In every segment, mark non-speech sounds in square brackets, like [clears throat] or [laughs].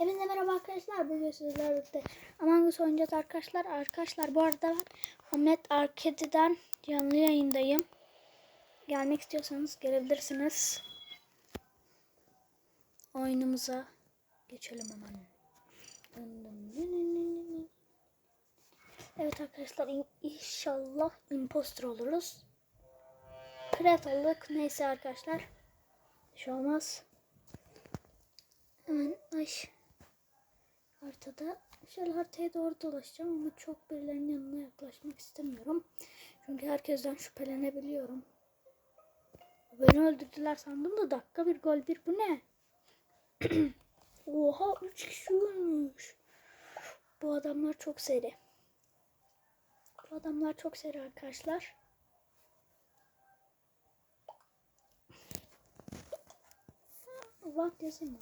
Hepinize merhaba arkadaşlar. Bugün sizlerle birlikte Among Us oynayacağız arkadaşlar. Arkadaşlar bu arada ben Ahmet Arcade'den canlı yayındayım. Gelmek istiyorsanız gelebilirsiniz. Oyunumuza geçelim hemen. Evet arkadaşlar in- inşallah imposter oluruz. Pret olduk. Neyse arkadaşlar. Bir şey olmaz. Hemen ay haritada şöyle haritaya doğru dolaşacağım ama çok birilerinin yanına yaklaşmak istemiyorum. Çünkü herkesten şüphelenebiliyorum. Beni öldürdüler sandım da dakika bir gol bir bu ne? [clears throat] Oha 3 kişi ölmüş. Bu adamlar çok seri. Bu adamlar çok seri arkadaşlar. What yazayım?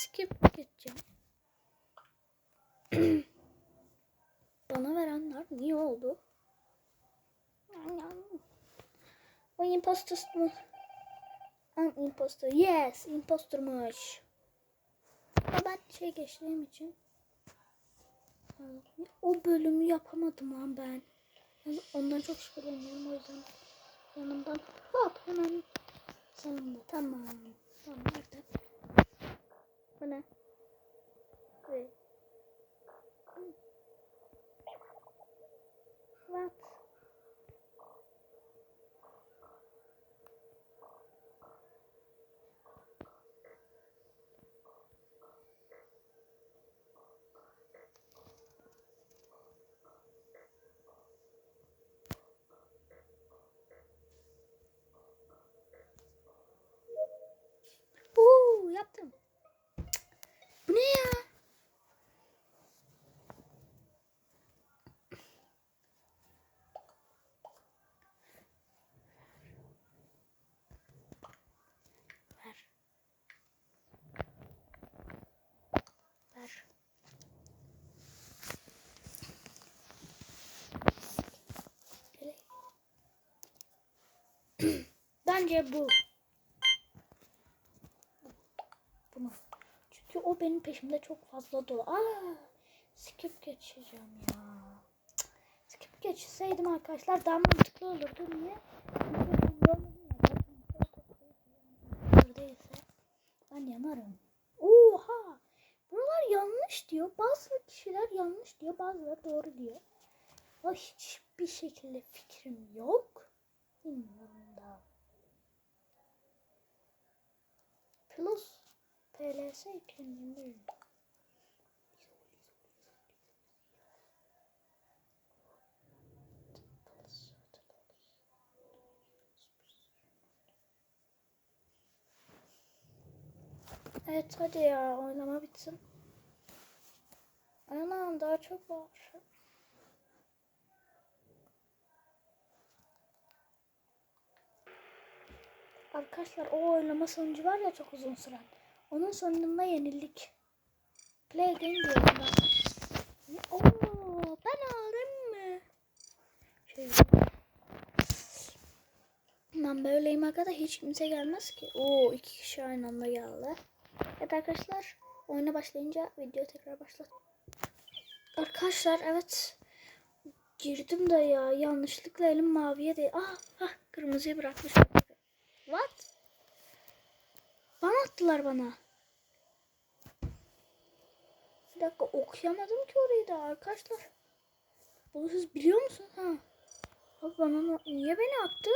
Skip geçeceğim. [clears throat] Bana verenler niye oldu? O impostor mu? I'm impostor. Yes, impostormuş. Ama ben şey geçtiğim için o bölümü yapamadım lan ben. Yani ondan çok şüpheleniyorum o yüzden yanımdan hop hemen sonunda tamam. Tamam nerede? Bu ne? Wait. What? Uuu yaptım. Cık, Bu ne ya? Ver. Ver. Bence bu. Bunu. Çünkü o benim peşimde çok fazla dolu. Aa, skip geçeceğim ya. Skip geçseydim arkadaşlar daha mantıklı olurdu. Niye? Çünkü ben yanarım. Oha! Buralar yanlış diyor. Bazı kişiler yanlış diyor. Bazıları doğru diyor. Ama hiçbir şekilde fikrim yok. Bilmiyorum da. Plus PLS ekranında. Evet hadi ya oynama bitsin. Anam daha çok var. Arkadaşlar o oylama sonucu var ya çok uzun süren. Onun sonunda yenildik. Play game diyorum ben. Oo, ben aldım mı? Şöyle. Ben böyleyim arkadaşlar hiç kimse gelmez ki. Oo iki kişi aynı anda geldi. Evet arkadaşlar oyuna başlayınca video tekrar başlat. Arkadaşlar evet girdim de ya yanlışlıkla elim maviye değil. Ah, ah kırmızıyı bırakmışım. What? Bana attılar bana. Bir dakika okuyamadım ki orayı da arkadaşlar. Bunu siz biliyor musunuz? Ha. Abi bana niye beni attı?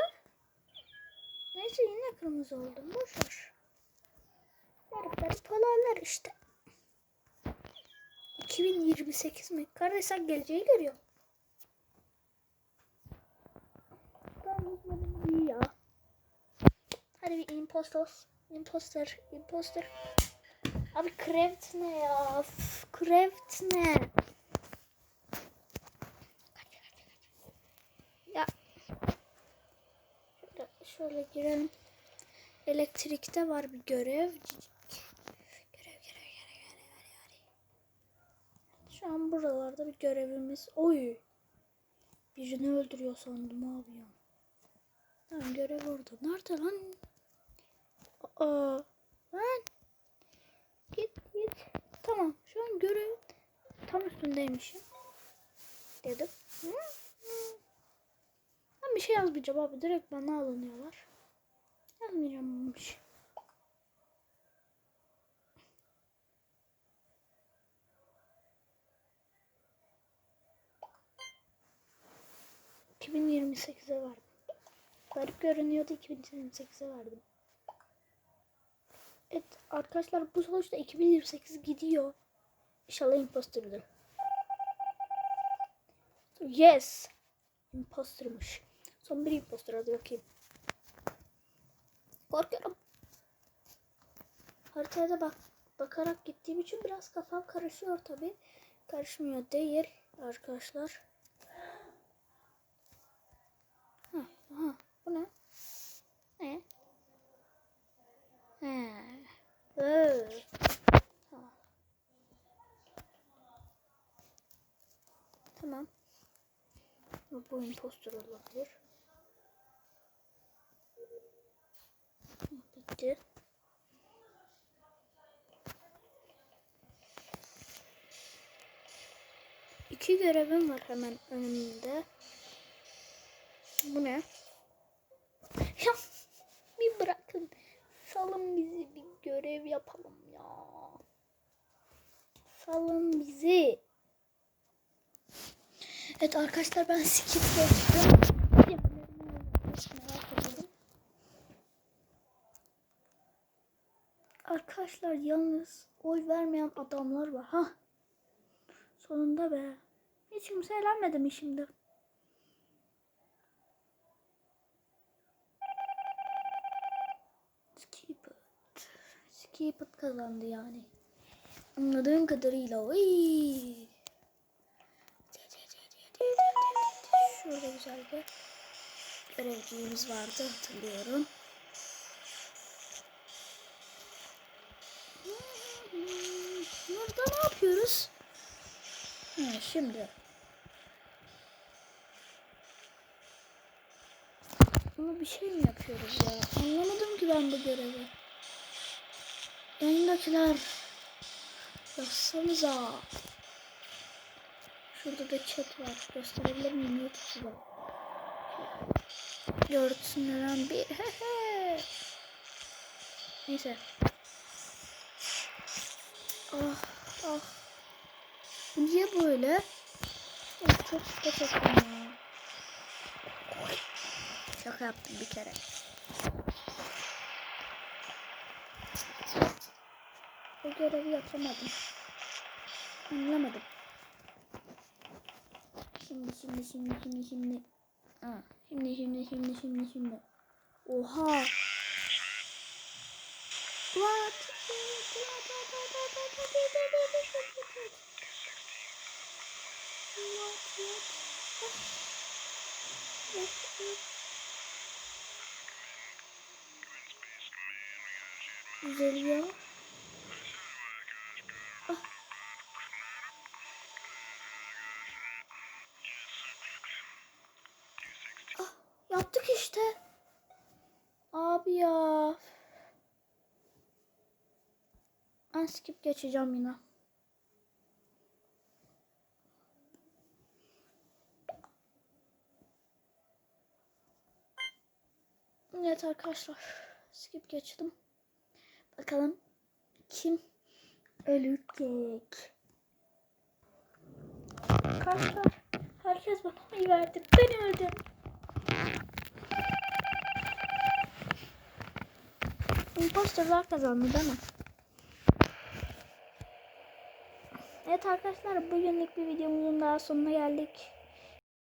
Neyse yine kırmızı oldum. Boş ver. Garip garip olaylar işte. 2028 mi? Kardeş sen geleceği görüyor. Tamam iyi ya. Hadi bir impostor. Imposter. Imposter. Abi Kraft ne ya? F- Kraft ne? Ya. Şöyle, şöyle girelim. Elektrikte var bir görev. Görev görev görev görev görev. Şu an buralarda bir görevimiz. Oy. Birini öldürüyor sandım abi ya. Tamam görev orada. Nerede lan? Aa. Lan. Git git. Tamam şu an görev tam üstündeymişim. Dedim. Hı, hı. Ben bir şey yazmayacağım abi. Direkt bana alınıyorlar. Yazmayacağım bir şey. ...2028'e verdim. Garip görünüyordu 2028'e verdim. Evet arkadaşlar bu sonuçta 2028 gidiyor. İnşallah imposterdir. Yes. Impostermış. Son bir imposter hadi bakayım. Korkuyorum. Haritaya da bak bakarak gittiğim için biraz kafam karışıyor tabi. Karışmıyor değil arkadaşlar. Ha, aha, bu ne? Ne? He. Tamam. Tamam. Bu impostor olabilir. Bitti. İki görevim var hemen önümde. Bu ne? Ya bir bırakın. Salın bizi bir görev yapalım ya. Salın bizi. Evet arkadaşlar ben skip geçtim. Arkadaşlar yalnız oy vermeyen adamlar var. Ha. Sonunda be. Hiç kimse eğlenmedi mi şimdi? Skip it. İt kazandı yani. Anladığım kadarıyla. Oy. Şurada güzel bir görevciğimiz vardı hatırlıyorum. Burada ne yapıyoruz? Ha, şimdi. Bunu bir şey mi yapıyoruz ya? Anlamadım ki ben bu görevi. Yayındakiler. Baksanıza. Şurada da chat var. Gösterebilir miyim YouTube'da? Görsünler bir. Hehe. [laughs] Neyse. Ah ah. Niye böyle? Çok çok çok. Şaka yaptım bir kere. Bu görevi yapamadım. Anlamadım. Şimdi şimdi şimdi şimdi şimdi. Ha, şimdi şimdi şimdi şimdi şimdi. Oha. What? Güzel ya. Ben skip geçeceğim yine. Evet arkadaşlar. Skip geçtim. Bakalım kim ölecek? Arkadaşlar herkes bana oy verdi. Ben öldüm. Imposterlar kazandı değil mi? Evet arkadaşlar bugünlük bir videomuzun daha sonuna geldik.